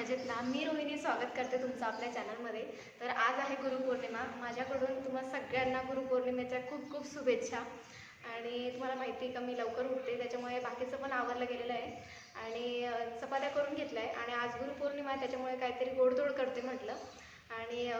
मजेत ना? मी रोहिणी स्वागत करते तुमचं आपल्या चॅनलमध्ये. तर आज आहे गुरुपौर्णिमा. माझ्याकडून तुम्हा सगळ्यांना गुरुपौर्णिमेच्या खूप खूप शुभेच्छा. आणि तुम्हाला माहिती आहे का मी लवकर उठते त्याच्यामुळे बाकीचं पण आवरलं गेलेलं आहे. आणि चपात्या करून घेतल्या आहे. आणि आज गुरुपौर्णिमा आहे त्याच्यामुळे काहीतरी गोडधोड करते म्हटलं. आणि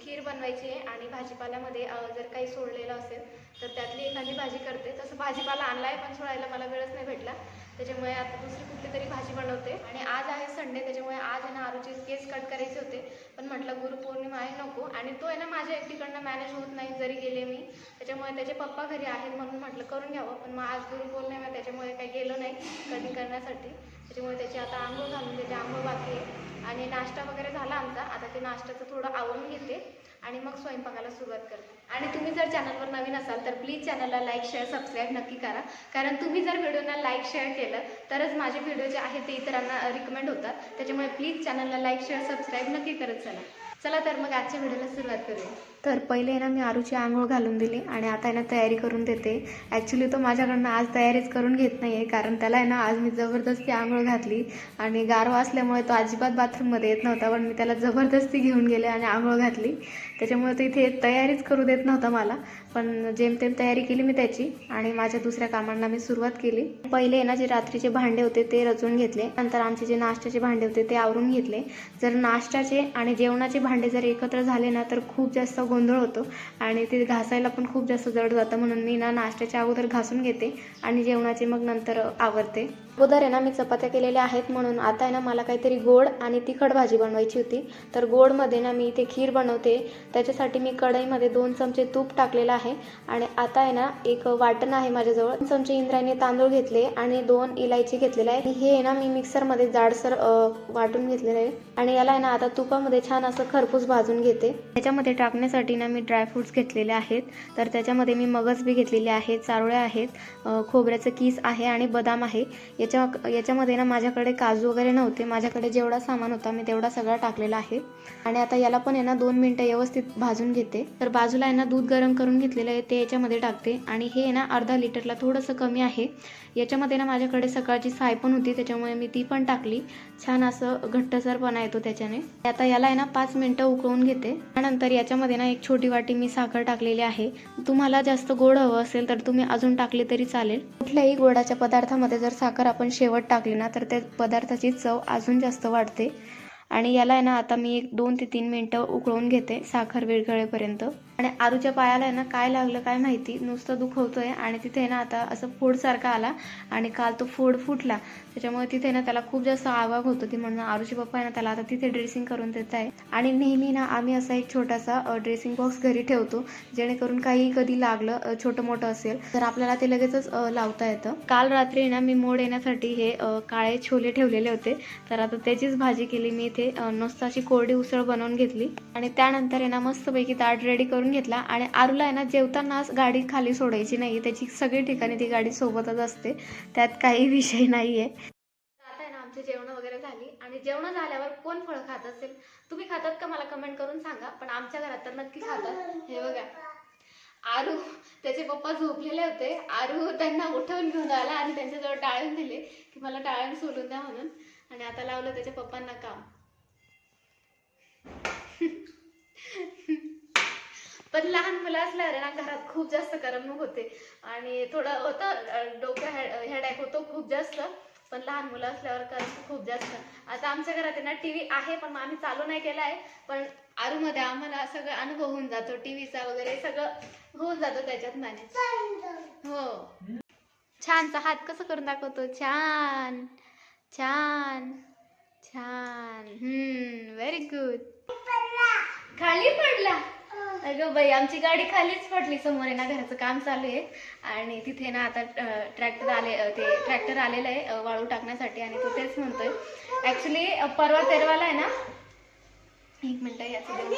खीर बनवायची आहे. आणि भाजीपाल्यामध्ये जर काही सोडलेलं असेल तर त्यातली एखादी भाजी करते. तसं भाजीपाला आणला आहे पण सोडायला मला वेळच नाही भेटला. त्याच्यामुळे आता दुसरी कुठली तरी भाजी बनवते. आणि आज आहे संडे त्याच्यामुळे आज आहे ना आरूचे केस कट करायचे होते. पण म्हटलं गुरुपौर्णिमा आहे नको. आणि तो आहे ना माझ्या एकटीकडनं मॅनेज होत नाही जरी गेले मी. त्याच्यामुळे त्याचे पप्पा घरी आहेत म्हणून म्हटलं करून घ्यावं. पण मग आज गुरुपौर्णिमा आहे, त्याच्यामुळे काही गेलो नाही कटिंग करण्यासाठी. त्याच्यामुळे त्याची आता आंघोळ घालून त्याची आंघोळ बाकी आहे. आणि नाश्ता वगैरे झाला आमचा. आता ते नाश्त्याचं थोडं आवरून घेते. आणि मग स्वयंपाकाला सुरुवात करते. आणि तुम्ही जर चॅनलवर नवीन असाल तर प्लीज चॅनलला लाईक शेअर सबस्क्राईब नक्की करा. कारण तुम्ही जर व्हिडिओना लाईक शेअर केलं तरच माझे व्हिडिओ जे आहेत ते इतरांना रिकमेंड होतात. त्याच्यामुळे प्लीज चॅनलला लाईक शेअर सबस्क्राईब नक्की करत चला. चला तर मग आजच्या व्हिडिओला सुरुवात करूया. तर पहिले आहे ना मी आरूची आंघोळ घालून दिली आणि आता आहे ना तयारी करून देते. ॲक्च्युली तो माझ्याकडनं आज तयारीच करून घेत नाही आहे कारण त्याला आहे ना आज मी जबरदस्ती आंघोळ घातली आणि गारवा असल्यामुळे तो अजिबात बाथरूममध्ये येत नव्हता पण मी त्याला जबरदस्ती घेऊन गेले आणि आंघोळ घातली. त्याच्यामुळे तो इथे तयारीच करू देत नव्हता मला. पण जेमतेम तयारी केली मी त्याची आणि माझ्या दुसऱ्या कामांना मी सुरुवात केली. पहिले ना जे रात्रीचे भांडे होते ते रचून घेतले. नंतर आमचे जे नाश्त्याचे भांडे होते ते आवरून घेतले. जर नाश्त्याचे आणि जेवणाचे भांडे जर एकत्र झाले ना तर खूप जास्त गोंधळ होतो आणि ते घासायला पण खूप जास्त जड जातं म्हणून मी ना नाश्त्याच्या अगोदर घासून घेते आणि जेवणाचे मग नंतर आवरते. अगोदर आहे ना मी चपात्या केलेल्या आहेत म्हणून आता आहे ना मला काहीतरी गोड आणि तिखट भाजी बनवायची होती. तर गोडमध्ये ना मी इथे खीर बनवते. त्याच्यासाठी मी कढईमध्ये दोन चमचे तूप टाकलेलं आहे. आणि आता आहे ना एक वाटण आहे माझ्याजवळ. दोन चमचे इंद्रायणी तांदूळ घेतले आणि दोन इलायची घेतलेले आहे. हे आहे ना मी मिक्सरमध्ये जाडसर वाटून घेतलेलं आहे. आणि याला आहे ना आता तुपामध्ये छान असं खरपूस भाजून घेते. त्याच्यामध्ये टाकण्यासाठी ना मी ड्रायफ्रुट्स घेतलेले आहेत. तर त्याच्यामध्ये मी मगज बी घेतलेले आहेत चारोळ्या आहेत खोबऱ्याचं किस आहे आणि बदाम आहे. याच्या याच्यामध्ये ना माझ्याकडे काजू वगैरे नव्हते. माझ्याकडे जेवढा सामान होता मी तेवढा सगळा टाकलेला आहे. आणि आता याला पण आहे ना दोन मिनटं व्यवस्थित भाजून घेते. तर बाजूला आहे ना दूध गरम करून घेतलेलं आहे ते याच्यामध्ये टाकते. आणि हे ना अर्धा लिटरला थोडंसं कमी आहे. याच्यामध्ये ना माझ्याकडे सकाळची साय पण होती त्याच्यामुळे मी ती पण टाकली. छान असं घट्टसरपणा येतो त्याच्याने. आता याला आहे ना पाच मिनटं उकळून घेते. त्यानंतर याच्यामध्ये ना एक छोटी वाटी मी साखर टाकलेली आहे. तुम्हाला जास्त गोड हवं असेल तर तुम्ही अजून टाकली तरी चालेल. कुठल्याही गोडाच्या पदार्थामध्ये जर साखर आपण शेवट टाकली ना तर त्या पदार्थाची चव अजून जास्त वाढते. आणि याला आहे ना आता मी एक दोन ते तीन मिनटं उकळून घेते साखर विरघळेपर्यंत. आणि आरूच्या पायाला आहे ना काय लागलं काय माहिती नुसतं दुखवतोय. आणि तिथे आहे ना आता असं फोडसारखा आला. आणि काल तो फोड फुटला. त्याच्यामुळे तिथे ना त्याला खूप जास्त आवाग होतो. ती म्हणून आरूचे पप्पा आहे ना त्याला आता तिथे ड्रेसिंग करून देत आहे. आणि नेहमी ना आम्ही असा एक छोटासा ड्रेसिंग बॉक्स घरी ठेवतो. जेणेकरून काही कधी लागलं छोटं मोठं असेल तर आपल्याला ते लगेचच लावता येतं. काल रात्री ना मी मोड येण्यासाठी हे काळे छोले ठेवलेले होते. तर आता त्याचीच भाजी केली मी इथे. इथे मस्त अशी कोरडी उसळ बनवून घेतली. आणि त्यानंतर आहे ना मस्तपैकी ताट रेडी करून घेतला. आणि आरूला आहे ना जेवताना गाडी खाली सोडायची नाही त्याची सगळी ठिकाणी ती गाडी सोबतच असते. त्यात काही विषय नाही आहे आता आमची जेवणं वगैरे झाली. आणि जेवणं झाल्यावर कोण फळ खात असेल? तुम्ही खातात का? मला कमेंट करून सांगा. पण आमच्या घरात तर नक्की खातात. हे बघा. आरू त्याचे पप्पा झोपलेले होते. आरू त्यांना उठवून घेऊन आला आणि त्यांच्याजवळ टाळून दिले की मला टाळून सोडून द्या म्हणून. आणि आता लावलं त्याच्या पप्पांना काम. पण लहान मुलं असल्यावर आहे ना घरात खूप जास्त करमणूक होते. आणि थोडं होतं अं, डोकं हेडॅक होतो खूप जास्त. पण लहान मुलं असल्यावर करमणूक खूप जास्त. आता आमच्या घरात आहे ना टी व्ही आहे पण आम्ही चालू नाही केला आहे. पण आरूमध्ये आम्हाला सगळं अनुभव होऊन जातो. टी व्हीचा वगैरे सगळं होऊन जातो त्याच्यात मॅनेज हो. छानचा हात कसं करून दाखवतो? छान. छान. छान. हम्म व्हेरी गुड खाली पडला. अगं बाई आमची गाडी खालीच पडली समोर आहे ना घराचं काम चालू आहे. आणि तिथे ना आता ट्रॅक्टर आले ते ट्रॅक्टर आलेलं आहे वाळू टाकण्यासाठी आणि तो तेच म्हणतोय. ऍक्च्युली परवा तेरवाला आहे ना? एक मिनिट याचं देऊन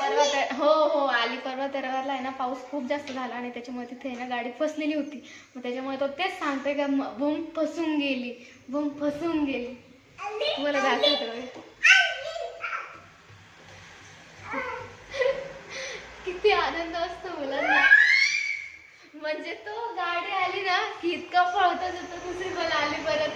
परवा ते- हो हो आली. परवा तेरवाला आहे ना पाऊस खूप जास्त झाला आणि त्याच्यामुळे तिथे ना गाडी फसलेली होती. मग त्याच्यामुळे तो तेच सांगतोय का म- बुम फसून गेली बुम फसून गेली. तुम्हाला दाखवतो. किती आनंद असतो मुलांना. म्हणजे तो गाडी आली ना की इतका पळतो तो दुसरी मला आली परत.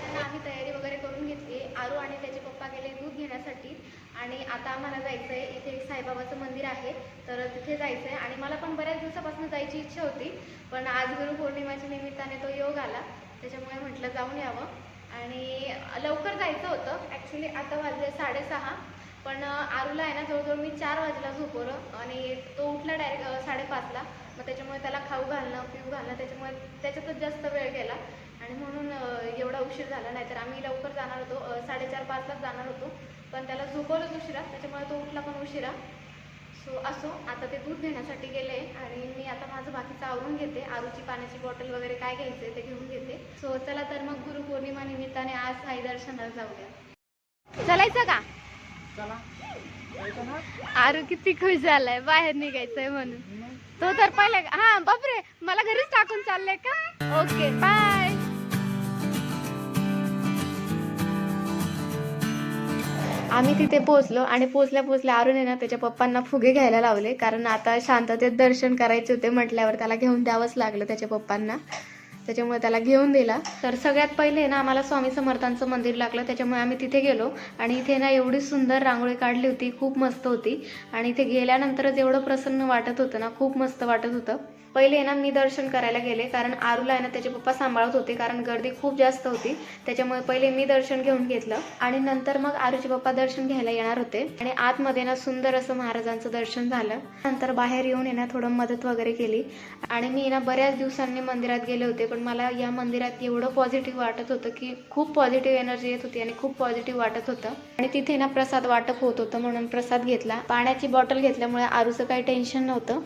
त्यांना आम्ही तयारी वगैरे करून घेतली. आरू आणि त्याचे पप्पा केले दूध घेण्यासाठी. आणि आता आम्हाला जायचं आहे इथे एक साईबाबाचं मंदिर आहे. तर तिथे जायचं आहे आणि मला पण बऱ्याच दिवसापासून जायची इच्छा होती. पण आज गुरुपौर्णिमाच्या निमित्ताने तो योग आला. त्याच्यामुळे म्हटलं जाऊन यावं. आणि लवकर जायचं होतं. ॲक्च्युली आता वाजले साडेसहा. पण आरूला आहे ना जवळजवळ मी चार वाजला झोपवलं आणि तो उठला डायरेक्ट साडेपाचला. मग त्याच्यामुळे त्याला खाऊ घालणं पिऊ घालणं त्याच्यामुळे त्याच्यातच जास्त वेळ गेला. आणि म्हणून एवढा उशीर झाला नाहीतर आम्ही लवकर जाणार होतो. साडेचार पाचलाच जाणार होतो. पण त्याला झोपवलंच उशिरा. त्याच्यामुळे तो उठला पण उशिरा. सो असो. आता ते दूध घेण्यासाठी गेले आणि मी आता माझं बाकीचं आवरून घेते. आरूची पाण्याची बॉटल वगैरे काय घ्यायचं ते घेऊन घेते. सो चला तर मग गुरुपौर्णिमा निमित्ताने आज साई दर्शनाला जाऊया. चलायचं का? आरू किती खुश झालाय बाहेर निघायचंय म्हणून. तो तर पहिले हा बापरे मला घरीच टाकून चाललंय का? ओके बाय आम्ही तिथे पोहोचलो आणि पोहोचल्या पोहोचल्या अरुण ना त्याच्या पप्पांना फुगे घ्यायला लावले कारण आता शांततेत दर्शन करायचे होते म्हटल्यावर त्याला घेऊन द्यावंच लागलं त्याच्या पप्पांना. त्याच्यामुळे त्याला घेऊन दिला. तर सगळ्यात पहिले ना आम्हाला स्वामी समर्थांचं मंदिर लागलं. त्याच्यामुळे आम्ही तिथे गेलो. आणि इथे ना एवढी सुंदर रांगोळी काढली होती. खूप मस्त होती. आणि इथे गेल्यानंतरच एवढं प्रसन्न वाटत होतं ना. खूप मस्त वाटत होतं. पहिले ना मी दर्शन करायला गेले. कारण आरूला आहे ना त्याचे पप्पा सांभाळत होते. कारण गर्दी खूप जास्त होती. त्याच्यामुळे पहिले मी दर्शन घेऊन घेतलं. आणि नंतर मग आरूचे पप्पा दर्शन घ्यायला येणार होते. आणि आतमध्ये ना सुंदर असं महाराजांचं दर्शन झालं. नंतर बाहेर येऊन ना थोडं मदत वगैरे केली. आणि मी ना बऱ्याच दिवसांनी मंदिरात गेले होते. पण मला या मंदिरात एवढं पॉझिटिव्ह वाटत होतं की खूप पॉझिटिव्ह एनर्जी येत होती आणि खूप पॉझिटिव्ह वाटत होतं. आणि तिथे ना प्रसाद वाटप होत होतं म्हणून प्रसाद घेतला. पाण्याची बॉटल घेतल्यामुळे आरूचं काही टेन्शन नव्हतं.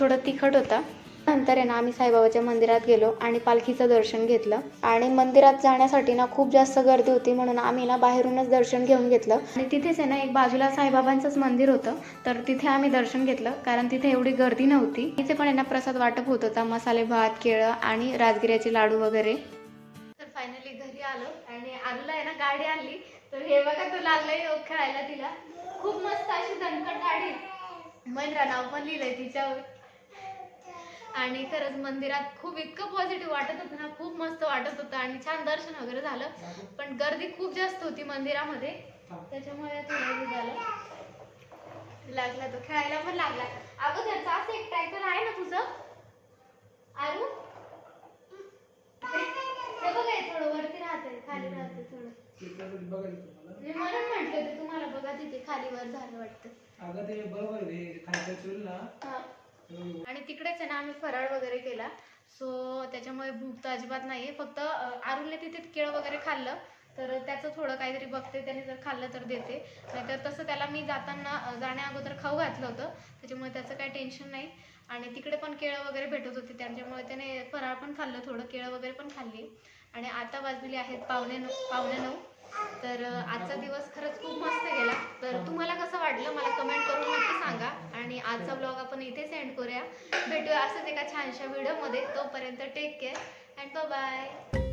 थोडं तिखट होतं. नंतर आहे ना आम्ही साईबाबाच्या मंदिरात गेलो आणि पालखीचं दर्शन घेतलं. आणि मंदिरात जाण्यासाठी ना खूप जास्त गर्दी होती म्हणून आम्ही ना बाहेरूनच दर्शन घेऊन घेतलं. आणि तिथेच आहे ना एक बाजूला साईबाबांचंच मंदिर होतं. तर तिथे आम्ही दर्शन घेतलं कारण तिथे एवढी गर्दी नव्हती. तिथे पण आहे ना प्रसाद वाटप होत होता मसाले भात केळं आणि राजगिऱ्याचे लाडू वगैरे. तर फायनली घरी आलो आणि आरूला आहे ना गाडी आणली. तर हे बघा तो लागलाय खेळायला तिला. खूप मस्त अशी दणकट गाडी. महिंद्रा नाव पण लिहिलंय तिच्यावर. आणि खरंच मंदिरात खूप इतकं पॉझिटिव्ह वाटत होतं ना खूप मस्त वाटत होतं आणि छान दर्शन वगैरे झालं. पण गर्दी खूप जास्त होती मंदिरामध्ये. त्याच्यामुळे थोडं झालं. लागला तो. खेळायला पण लागला. अगं त्याचा असं एक टायटल आहे ना तुझं? आरू? हे बघा हे थोडं वरती राहते खाली राहते थोडं. मी म्हणून म्हटलं होते तुम्हाला बघा तिथे खाली वर झालं वाटतं. अगं ते बरोबर आहे. चुल ना हा. आणि तिकडेच आहे ना आम्ही फराळ वगैरे केला. सो त्याच्यामुळे भूक तर अजिबात नाही फक्त अं, आरुलने तिथे केळं वगैरे खाल्लं. तर त्याचं थोडं काहीतरी बघते. त्याने जर खाल्लं तर देते. नाहीतर तसं त्याला मी जाताना जाण्या अगोदर खाऊ घातलं होतं. त्याच्यामुळे त्याचं काही टेन्शन नाही. आणि तिकडे पण केळं वगैरे भेटत होते. त्याच्यामुळे त्याने फराळ पण खाल्लं. थोडं केळं वगैरे पण खाल्ली. आणि आता वाजलेली आहेत पावणे नऊ पावणे नऊ. तर आजचा दिवस खरंच खूप मस्त गेला. तर तुम्हाला कसं वाटलं मला कमेंट करून नक्की सांगा. आणि आजचा ब्लॉग आपण इथे सेंड करूया. भेटूया असंच एका छानशा व्हिडिओमध्ये तोपर्यंत टेक केअर अँड बाय